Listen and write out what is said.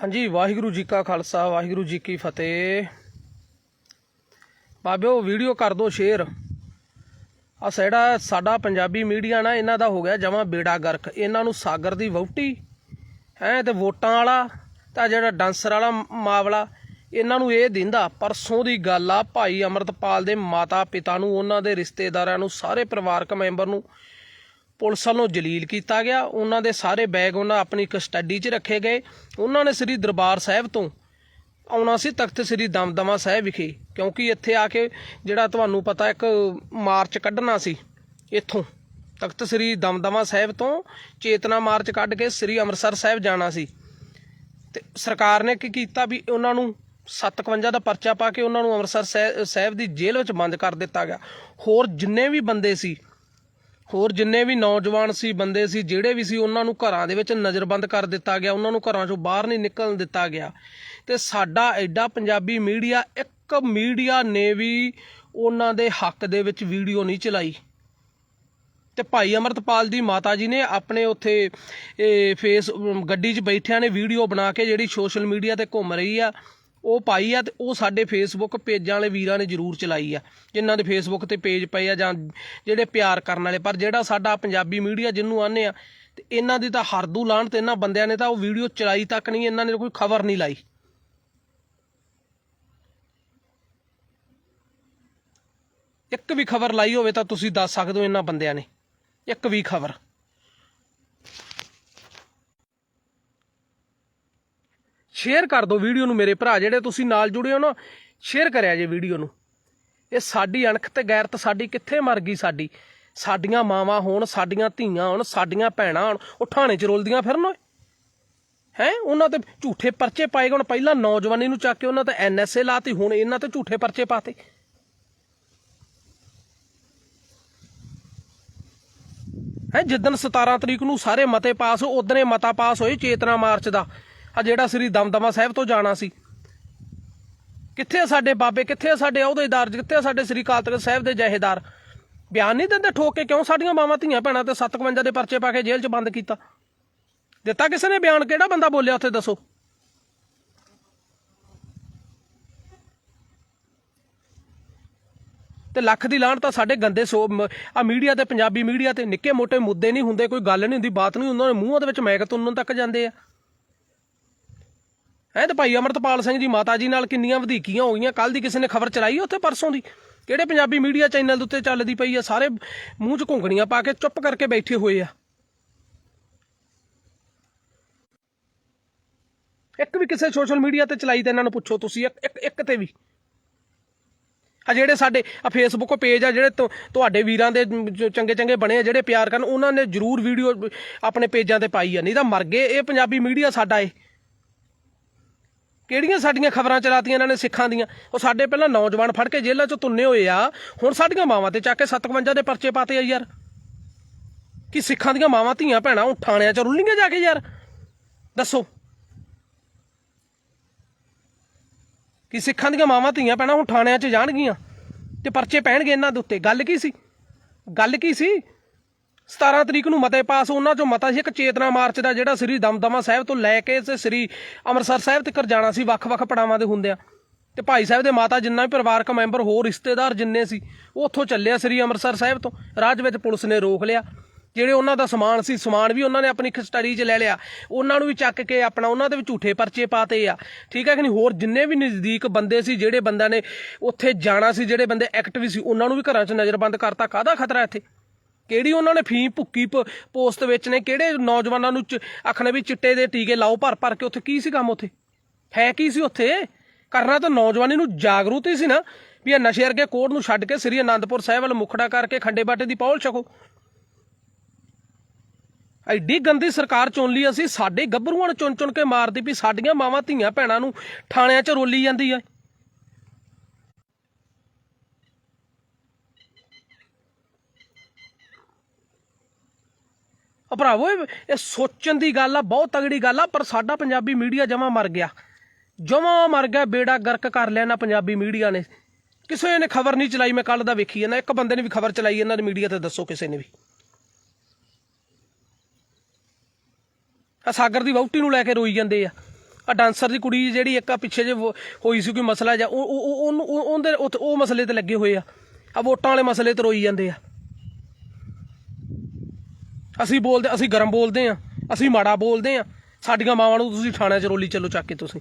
ਹਾਂਜੀ, ਵਾਹਿਗੁਰੂ ਜੀ ਕਾ ਖਾਲਸਾ, ਵਾਹਿਗੁਰੂ ਜੀ ਕੀ ਫਤਿਹ। ਬਾਬਿਓ, ਵੀਡੀਓ ਕਰ ਦਿਓ ਸ਼ੇਅਰ। ਆ ਜਿਹੜਾ ਸਾਡਾ ਪੰਜਾਬੀ ਮੀਡੀਆ ਨਾ, ਇਹਨਾਂ ਦਾ ਹੋ ਗਿਆ ਜਮਾ ਬੇੜਾ ਗਰਕ। ਇਹਨਾਂ ਨੂੰ ਸਾਗਰ ਦੀ ਵਹੁਟੀ, ਹੈ, ਤੇ ਵੋਟਾਂ ਵਾਲਾ, ਤਾਂ ਜਿਹੜਾ ਡਾਂਸਰ ਵਾਲਾ ਮਾਵਲਾ, ਇਹਨਾਂ ਨੂੰ ਇਹ ਦਿੰਦਾ, ਪਰਸੋਂ ਦੀ ਗੱਲ ਆ, ਭਾਈ ਅਮਰਤਪਾਲ ਦੇ ਮਾਤਾ ਪਿਤਾ ਨੂੰ, ਉਹਨਾਂ ਦੇ ਰਿਸ਼ਤੇਦਾਰਾਂ ਨੂੰ, ਸਾਰੇ ਪਰਿਵਾਰਕ ਮੈਂਬਰ ਨੂੰ ਪੁਲਿਸ ਵੱਲੋਂ ਜਲੀਲ ਕੀਤਾ ਗਿਆ। ਉਹਨਾਂ ਦੇ ਸਾਰੇ ਬੈਗ ਉਹਨਾਂ ਆਪਣੀ ਕਸਟਡੀ 'ਚ ਰੱਖੇ ਗਏ। ਉਹਨਾਂ ਨੇ ਸ੍ਰੀ ਦਰਬਾਰ ਸਾਹਿਬ ਤੋਂ ਆਉਣਾ ਸੀ, ਤਖਤ ਸ੍ਰੀ ਦਮਦਮਾ ਸਾਹਿਬ ਵਿਖੇ, ਕਿਉਂਕਿ ਇੱਥੇ ਆ ਕੇ ਜਿਹੜਾ ਤੁਹਾਨੂੰ ਪਤਾ ਇੱਕ ਮਾਰਚ ਕੱਢਣਾ ਸੀ, ਇੱਥੋਂ ਤਖਤ ਸ੍ਰੀ ਦਮਦਮਾ ਸਾਹਿਬ ਤੋਂ ਚੇਤਨਾ ਮਾਰਚ ਕੱਢ ਕੇ ਸ੍ਰੀ ਅੰਮ੍ਰਿਤਸਰ ਸਾਹਿਬ ਜਾਣਾ ਸੀ। ਤੇ ਸਰਕਾਰ ਨੇ ਕੀ ਕੀਤਾ ਵੀ ਉਹਨਾਂ ਨੂੰ 57 ਦਾ ਪਰਚਾ ਪਾ ਕੇ ਉਹਨਾਂ ਨੂੰ ਅੰਮ੍ਰਿਤਸਰ ਸਾਹਿ- ਸਾਹਿਬ ਦੀ ਜੇਲ੍ਹ ਵਿੱਚ ਬੰਦ ਕਰ ਦਿੱਤਾ ਗਿਆ। ਹੋਰ ਜਿੰਨੇ ਵੀ ਬੰਦੇ ਸੀ ਹੋਰ ਜਿੰਨੇ ਵੀ ਨੌਜਵਾਨ ਸੀ, ਬੰਦੇ ਸੀ, ਜਿਹੜੇ ਵੀ ਸੀ, ਉਹਨਾਂ ਨੂੰ ਘਰਾਂ ਦੇ ਵਿੱਚ ਨਜ਼ਰਬੰਦ ਕਰ ਦਿੱਤਾ ਗਿਆ, ਉਹਨਾਂ ਨੂੰ ਘਰਾਂ ਚੋਂ ਬਾਹਰ ਨਹੀਂ ਨਿਕਲਣ ਦਿੱਤਾ ਗਿਆ। ਤੇ ਸਾਡਾ ਐਡਾ ਪੰਜਾਬੀ ਮੀਡੀਆ, ਇੱਕ ਮੀਡੀਆ ਨੇ ਵੀ ਉਹਨਾਂ ਦੇ ਹੱਕ ਦੇ ਵਿੱਚ ਵੀਡੀਓ ਨਹੀਂ ਚਲਾਈ। ਤੇ ਭਾਈ ਅਮਰਤਪਾਲ ਦੀ ਮਾਤਾ ਜੀ ਨੇ ਆਪਣੇ ਉੱਥੇ, ਇਹ, ਫੇਸ ਗੱਡੀ 'ਚ ਬੈਠਿਆਂ ਨੇ ਵੀਡੀਓ ਬਣਾ ਕੇ ਜਿਹੜੀ ਸੋਸ਼ਲ ਮੀਡੀਆ ਤੇ ਘੁੰਮ ਰਹੀ ਆ ਉਹ ਪਾਈ ਆ ਤੇ ਉਹ ਸਾਡੇ ਫੇਸਬੁੱਕ ਪੇਜਾਂ ਵਾਲੇ ਵੀਰਾਂ ਨੇ ਜ਼ਰੂਰ ਚਲਾਈ ਆ। ਜਿਨ੍ਹਾਂ ਦੇ ਫੇਸਬੁੱਕ ਤੇ ਪੇਜ ਪਏ ਆ ਜਾਂ ਜਿਹੜੇ ਪਿਆਰ ਕਰਨ ਵਾਲੇ, ਪਰ ਜਿਹੜਾ ਸਾਡਾ ਪੰਜਾਬੀ ਮੀਡੀਆ ਜਿਹਨੂੰ ਆਨੇ ਆ, ਤੇ ਇਹਨਾਂ ਦੀ ਤਾਂ ਹਰਦੂ ਲਾਣ ਤੇ ਇਹਨਾਂ ਬੰਦਿਆਂ ਨੇ ਤਾਂ ਉਹ ਵੀਡੀਓ ਚਲਾਈ ਤੱਕ ਨਹੀਂ, ਇਹਨਾਂ ਨੇ ਕੋਈ ਖਬਰ ਨਹੀਂ ਲਾਈ। ਇੱਕ ਵੀ ਖਬਰ ਲਾਈ ਹੋਵੇ ਤਾਂ ਤੁਸੀਂ ਦੱਸ ਸਕਦੇ ਹੋ ਇਹਨਾਂ ਬੰਦਿਆਂ ਨੇ। ਇੱਕ ਵੀ ਖਬਰ। ਸ਼ੇਅਰ ਕਰ ਦਿਓ ਵੀਡੀਓ ਨੂੰ ਮੇਰੇ ਭਰਾ, ਜਿਹੜੇ ਤੁਸੀਂ ਨਾਲ ਜੁੜੇ ਹੋ ਨਾ ਸ਼ੇਅਰ ਕਰਿਆ ਜੇ ਵੀਡੀਓ ਨੂੰ। ਇਹ ਸਾਡੀ ਅਣਖ ਤੇ ਗੈਰਤ ਸਾਡੀ ਕਿੱਥੇ ਮਰ ਗਈ ਸਾਡੀ? ਸਾਡੀਆਂ ਮਾਵਾਂ ਹੋਣ, ਸਾਡੀਆਂ ਧੀਆਂ ਹੋਣ, ਸਾਡੀਆਂ ਭੈਣਾਂ ਹੋਣ, ਉਹ ਠਾਣੇ 'ਚ ਰੋਲਦੀਆਂ ਫਿਰਨ ਓਏ। ਹੈ? ਉਹਨਾਂ ਤੇ ਝੂਠੇ ਪਰਚੇ ਪਾਏ ਗਏ ਹੁਣ, ਪਹਿਲਾਂ ਨੌਜਵਾਨੀ ਨੂੰ ਚੱਕ ਕੇ ਉਹਨਾਂ ਤੇ ਐਨਐਸਏ ਲਾਤੀ, ਹੁਣ ਇਹਨਾਂ ਤੇ ਝੂਠੇ ਪਰਚੇ ਪਾਤੇ। ਹੈ? ਜਿੱਦਣ 17 ਤਰੀਕ ਨੂੰ ਸਾਰੇ ਮਤੇ ਪਾਸ ਹੋ ਉਦਣੇ ਮਤਾ ਪਾਸ ਹੋਏ ਚੇਤਨਾ ਮਾਰਚ ਦਾ। ਆ ਜਿਹੜਾ ਸ੍ਰੀ ਦਮਦਮਾ ਸਾਹਿਬ ਤੋਂ ਜਾਣਾ ਸੀ। ਕਿੱਥੇ ਆ ਸਾਡੇ ਬਾਬੇ? ਕਿੱਥੇ ਆ ਸਾਡੇ ਅਹੁਦੇਦਾਰ? ਕਿੱਥੇ ਆ ਸਾਡੇ ਸ੍ਰੀ ਅਕਾਲ ਤਖਤ ਸਾਹਿਬ ਦੇ ਜਹੇਦਾਰ? ਬਿਆਨ ਨਹੀਂ ਦਿੰਦੇ ਠੋਕ ਕੇ ਕਿਉਂ ਸਾਡੀਆਂ ਮਾਵਾਂ ਧੀਆਂ ਭੈਣਾਂ ਤੇ 57 ਦੇ ਪਰਚੇ ਪਾ ਕੇ ਜੇਲ੍ਹ 'ਚ ਬੰਦ ਕੀਤਾ? ਦਿੱਤਾ ਕਿਸੇ ਨੇ ਬਿਆਨ? ਕਿਹੜਾ ਬੰਦਾ ਬੋਲਿਆ ਉੱਥੇ ਦੱਸੋ? ਤੇ ਲੱਖ ਦੀ ਲਾਹਣ ਤਾਂ ਸਾਡੇ ਗੰਦੇ ਸੋ ਆ ਮੀਡੀਆ ਤੇ, ਪੰਜਾਬੀ ਮੀਡੀਆ ਤੇ ਨਿੱਕੇ ਮੋਟੇ ਮੁੱਦੇ ਨਹੀਂ ਹੁੰਦੇ, ਕੋਈ ਗੱਲ ਨਹੀਂ ਹੁੰਦੀ, ਬਾਤ ਨਹੀਂ, ਉਹਨਾਂ ਦੇ ਮੂੰਹਾਂ ਦੇ ਵਿੱਚ ਮੈਕ ਤੁੰਨਣ ਤੱਕ ਜਾਂਦੇ ਆ। ਐ ਤੇ ਭਾਈ ਅਮਰਤਪਾਲ ਸਿੰਘ ਜੀ ਮਾਤਾ ਜੀ ਨਾਲ ਕਿੰਨੀਆਂ ਵਧੀਕੀਆਂ ਹੋ ਗਈਆਂ ਕੱਲ ਦੀ ਕਿਸੇ ਨੇ ਖਬਰ ਚਲਾਈ ਉੱਥੇ, ਪਰਸੋਂ ਦੀ? ਕਿਹੜੇ ਪੰਜਾਬੀ ਮੀਡੀਆ ਚੈਨਲ ਦੇ ਉੱਤੇ ਚੱਲਦੀ ਪਈ ਆ, ਸਾਰੇ ਮੂੰਹ 'ਚ ਘੁੰਗਣੀਆਂ ਪਾ ਕੇ ਚੁੱਪ ਕਰਕੇ ਬੈਠੇ ਹੋਏ ਆ। ਇੱਕ ਵੀ ਕਿਸੇ ਸੋਸ਼ਲ ਮੀਡੀਆ ਤੇ ਚਲਾਈ ਤੇ ਇਹਨਾਂ ਨੂੰ ਪੁੱਛੋ ਤੁਸੀਂ, ਇੱਕ ਇੱਕ ਤੇ ਵੀ। ਆ ਜਿਹੜੇ ਸਾਡੇ, ਆ ਫੇਸਬੁੱਕ ਪੇਜ ਆ ਜਿਹੜੇ ਤੁਹਾਡੇ ਵੀਰਾਂ ਦੇ ਚੰਗੇ ਚੰਗੇ ਬਣੇ ਆ, ਜਿਹੜੇ ਪਿਆਰ ਕਰਨ, ਉਹਨਾਂ ਨੇ ਜਰੂਰ ਵੀਡੀਓ ਆਪਣੇ ਪੇਜਾਂ ਤੇ ਪਾਈ ਆ, ਨਹੀਂ ਤਾਂ ਮਰ ਗਏ, ਇਹ ਪੰਜਾਬੀ ਮੀਡੀਆ ਸਾਡਾ ਏ। ਕਿਹੜੀਆਂ ਸਾਡੀਆਂ ਖਬਰਾਂ ਚਲਾਤੀਆਂ ਇਹਨਾਂ ਨੇ ਸਿੱਖਾਂ ਦੀਆਂ? ਉਹ ਸਾਡੇ ਪਹਿਲਾਂ ਨੌਜਵਾਨ ਫੜ ਕੇ ਜੇਲ੍ਹਾਂ 'ਚ ਤੁੰਨੇ ਹੋਏ ਆ। ਹੁਣ ਸਾਡੀਆਂ ਮਾਵਾਂ ਤੇ ਚੱਕ ਕੇ 57 ਦੇ ਪਰਚੇ ਪਾਤੇ ਆ ਯਾਰ। ਕਿ ਸਿੱਖਾਂ ਦੀਆਂ ਮਾਵਾਂ ਧੀਆਂ ਭੈਣਾਂ ਉਹ ਥਾਣਿਆਂ 'ਚ ਰੁੱਲੀਆਂ ਜਾ ਕੇ ਯਾਰ? ਦੱਸੋ। ਕਿ ਸਿੱਖਾਂ ਦੀਆਂ ਮਾਵਾਂ ਧੀਆਂ ਭੈਣਾਂ ਹੁਣ ਥਾਣਿਆਂ 'ਚ ਜਾਣਗੀਆਂ ਤੇ ਪਰਚੇ ਪੈਣਗੇ ਇਹਨਾਂ ਦੇ ਉੱਤੇ? ਗੱਲ ਕੀ ਸੀ? ਗੱਲ ਕੀ ਸੀ? 17 ਤਰੀਕ ਨੂੰ ਮਤੇ ਪਾਸ ਉਹਨਾਂ 'ਚੋਂ ਮਤਾ ਸੀ, ਇੱਕ ਚੇਤਨਾ ਮਾਰਚ ਦਾ ਜਿਹੜਾ ਸ੍ਰੀ ਦਮਦਮਾ ਸਾਹਿਬ ਤੋਂ ਲੈ ਕੇ ਤੇ ਸ੍ਰੀ ਅੰਮ੍ਰਿਤਸਰ ਸਾਹਿਬ ਤੱਕ ਜਾਣਾ ਸੀ, ਵੱਖ-ਵੱਖ ਪੜਾਵਾਂ ਦੇ ਹੁੰਦਿਆਂ। ਤੇ ਭਾਈ ਸਾਹਿਬ ਦੇ ਮਾਤਾ ਜਿੰਨਾ ਵੀ ਪਰਿਵਾਰਕ ਮੈਂਬਰ ਹੋਰ ਰਿਸ਼ਤੇਦਾਰ ਜਿੰਨੇ ਸੀ, ਉਹ ਉੱਥੋਂ ਚੱਲਿਆ ਸ੍ਰੀ ਅੰਮ੍ਰਿਤਸਰ ਸਾਹਿਬ ਤੋਂ। ਰਾਜ ਵਿੱਚ ਪੁਲਿਸ ਨੇ ਰੋਕ ਲਿਆ। ਜਿਹੜੇ ਉਹਨਾਂ ਦਾ ਸਮਾਨ ਸੀ, ਸਮਾਨ ਵੀ ਉਹਨਾਂ ਨੇ ਆਪਣੀ ਸਟੱਡੀ 'ਚ ਲੈ ਲਿਆ। ਉਹਨਾਂ ਨੂੰ ਵੀ ਚੱਕ ਕੇ ਆਪਣਾ, ਉਹਨਾਂ ਦੇ ਵੀ ਝੂਠੇ ਪਰਚੇ ਪਾਤੇ ਆ। ਠੀਕ ਹੈ ਕਿ ਨਹੀਂ? ਹੋਰ ਜਿੰਨੇ ਵੀ ਨਜ਼ਦੀਕ ਬੰਦੇ ਸੀ, ਜਿਹੜੇ ਬੰਦਿਆਂ ਨੇ ਉੱਥੇ ਜਾਣਾ ਸੀ, ਜਿਹੜੇ ਬੰਦੇ ਐਕਟਿਵ ਸੀ, ਉਹਨਾਂ ਨੂੰ ਵੀ ਘਰਾਂ 'ਚ ਨਜ਼ਰਬੰਦ ਕਰਤਾ। ਕਾਹਦਾ ਖਤਰਾ ਇੱਥੇ? ਕਿਹੜੀ ਉਹਨਾਂ ਨੇ ਫੀਮ ਭੁੱਕੀ ਪ- ਪੋਸਟ ਵਿੱਚ ਨੇ, ਕਿਹੜੇ ਨੌਜਵਾਨਾਂ ਨੂੰ ਚ- ਆਖਣੇ ਵੀ ਚਿੱਟੇ ਦੇ ਟੀਕੇ ਲਾਓ ਭਰ ਭਰ ਕੇ ਉੱਥੇ ਕੀ ਸੀ ਕੰਮ ਉੱਥੇ? ਹੈ ਕੀ ਸੀ ਉੱਥੇ? ਕਰਨਾ ਤਾਂ ਨੌਜਵਾਨੀ ਨੂੰ ਜਾਗਰੂਕ ਹੀ ਸੀ ਨਾ, ਵੀ ਇਹ ਨਸ਼ੇ ਵਰਗੇ ਕੋਡ ਨੂੰ ਛੱਡ ਕੇ ਸ੍ਰੀ ਅਨੰਦਪੁਰ ਸਾਹਿਬ ਵੱਲ ਮੁਖੜਾ ਕਰਕੇ ਖੰਡੇ ਬਾਟੇ ਦੀ ਪੌਲ ਛਕੋ। ਐਡੀ ਗੰਦੀ ਸਰਕਾਰ ਚੁਣ ਲਈ ਅਸੀਂ, ਸਾਡੇ ਗੱਭਰੂਆਂ ਨੂੰ ਚੁਣ ਚੁਣ ਕੇ ਮਾਰਦੀ ਵੀ ਸਾਡੀਆਂ ਮਾਵਾਂ ਧੀਆਂ ਭੈਣਾਂ ਨੂੰ ਥਾਣਿਆਂ 'ਚ ਰੋਲੀ ਜਾਂਦੀ ਆ। ਆ ਭਰਾਵੋ ਇਹ ਸੋਚਣ ਦੀ ਗੱਲ ਆ, ਬਹੁਤ ਤਗੜੀ ਗੱਲ ਆ, ਪਰ ਸਾਡਾ ਪੰਜਾਬੀ ਮੀਡੀਆ ਜਮਾ ਮਰ ਗਿਆ। ਜਮਾ ਮਰ ਗਿਆ, ਬੇੜਾ ਗਰਕ ਕਰ ਲਿਆ ਨਾ ਪੰਜਾਬੀ ਮੀਡੀਆ ਨੇ। ਕਿਸੇ ਨੇ ਖਬਰ ਨਹੀਂ ਚਲਾਈ, ਮੈਂ ਕੱਲ ਦਾ ਵੇਖੀ ਹੈ ਨਾ ਇੱਕ ਬੰਦੇ ਨੇ ਵੀ ਖਬਰ ਚਲਾਈ ਇਹਨਾਂ ਦੇ ਮੀਡੀਆ ਤੇ, ਦੱਸੋ ਕਿਸੇ ਨੇ ਵੀ। ਆ ਸਾਗਰ ਦੀ ਵਹੁਟੀ ਨੂੰ ਲੈ ਕੇ ਰੋਈ ਜਾਂਦੇ ਆ। ਆ ਡਾਂਸਰ ਦੀ ਕੁੜੀ ਜਿਹੜੀ ਇੱਕ ਆ ਪਿੱਛੇ ਜੇ ਹੋਈ ਸੀ ਕੋਈ ਮਸਲਾ ਜਾਂ ਉਹ ਉਹਨੂੰ- ਉਹਦੇ, ਉਹ- ਉਹ ਮਸਲੇ ਤੇ ਲੱਗੇ ਹੋਏ ਆ। ਆ ਵੋਟਾਂ ਵਾਲੇ ਮਸਲੇ ਤੇ ਰੋਈ ਜਾਂਦੇ ਆ। ਅਸੀਂ ਬੋਲਦੇ, ਅਸੀਂ ਗਰਮ ਬੋਲਦੇ ਆ ਅਸੀਂ ਮਾੜਾ ਬੋਲਦੇ ਆ ਸਾਡੀਆਂ ਮਾਵਾਂ ਨੂੰ ਤੁਸੀਂ ਥਾਣਿਆਂ 'ਚ ਰੋਲੀ ਚੱਲੋ ਚੱਕ ਕੇ ਤੁਸੀਂ।